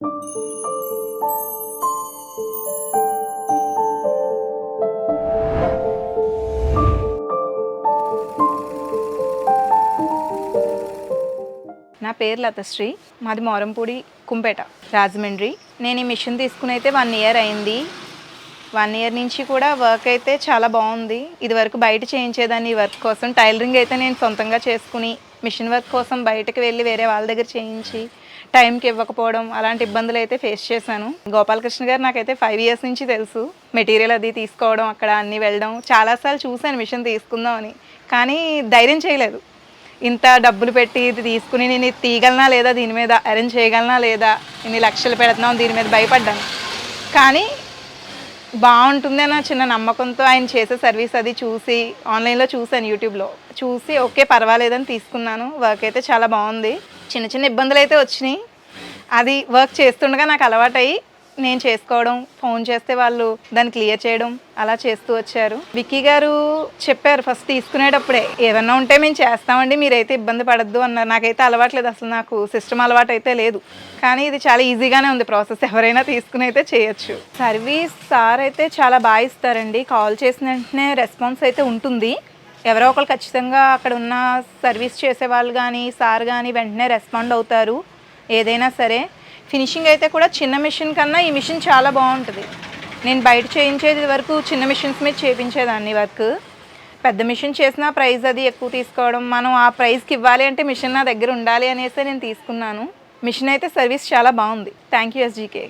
నా పేరు లతశ్రీ. మాది మోరంపూడి కుంపేట రాజమండ్రి. నేను ఈ మిషన్ తీసుకుని అయితే వన్ ఇయర్ అయింది. వన్ ఇయర్ నుంచి కూడా వర్క్ అయితే చాలా బాగుంది. ఇది వరకు బయట చేయించేదాన్ని ఈ వర్క్ కోసం. టైలరింగ్ అయితే నేను సొంతంగా చేసుకుని మిషన్ వర్క్ కోసం బయటకు వెళ్ళి వేరే వాళ్ళ దగ్గర చేయించి టైంకి ఇవ్వకపోవడం అలాంటి ఇబ్బందులు అయితే ఫేస్ చేశాను. గోపాలకృష్ణ గారు నాకైతే ఫైవ్ ఇయర్స్ నుంచి తెలుసు. మెటీరియల్ అది తీసుకోవడం అక్కడ అన్నీ వెళ్ళడం. చాలాసార్లు చూశాను మిషన్ తీసుకుందాం అని కానీ ధైర్యం చేయలేదు. ఇంత డబ్బులు పెట్టి ఇది తీసుకుని నేను ఇది తీయగలనా లేదా దీని మీద అరేంజ్ చేయగలనా లేదా ఇన్ని లక్షలు పెడుతున్నాం దీని మీద భయపడ్డాను. కానీ బాగుంటుంది అన్న చిన్న నమ్మకంతో ఆయన చేసే సర్వీస్ అది చూసి ఆన్లైన్లో చూశాను యూట్యూబ్లో. చూసి ఓకే పర్వాలేదని తీసుకున్నాను. వర్క్ అయితే చాలా బాగుంది. చిన్న చిన్న ఇబ్బందులు అయితే వచ్చినాయి. అది వర్క్ చేస్తుండగా నాకు అలవాటయ్యి నేను చేసుకోవడం ఫోన్ చేస్తే వాళ్ళు దాన్ని క్లియర్ చేయడం అలా చేస్తూ వచ్చారు. విక్కీ గారు చెప్పారు ఫస్ట్ తీసుకునేటప్పుడే ఏమన్నా ఉంటే మేము చేస్తామండి మీరైతే ఇబ్బంది పడద్దు అన్నారు. నాకైతే అలవాట్లేదు అసలు నాకు సిస్టమ్ అలవాటు అయితే లేదు. కానీ ఇది చాలా ఈజీగానే ఉంది ప్రాసెస్ ఎవరైనా తీసుకుని అయితే చేయొచ్చు. సర్వీస్ సార్ అయితే చాలా బాగా ఇస్తారండి. కాల్ చేసిన వెంటనే రెస్పాన్స్ అయితే ఉంటుంది. ఎవరో ఒకరు ఖచ్చితంగా అక్కడ ఉన్న సర్వీస్ చేసే వాళ్ళు కానీ సార్ కానీ వెంటనే రెస్పాండ్ అవుతారు. ఏదైనా సరే ఫినిషింగ్ అయితే కూడా చిన్న మిషన్ కన్నా ఈ మిషన్ చాలా బాగుంటుంది. నేను బయట చేయించేది వరకు చిన్న మిషన్స్ మీద చేయించేదాన్ని వర్క్. పెద్ద మిషన్ చేసిన ప్రైస్ అది ఎక్కువ తీసుకోవడం మనం ఆ ప్రైస్కి ఇవ్వాలి అంటే మిషన్ నా దగ్గర ఉండాలి అనేసి నేను తీసుకున్నాను. మిషన్ అయితే సర్వీస్ చాలా బాగుంది. Thank you SGK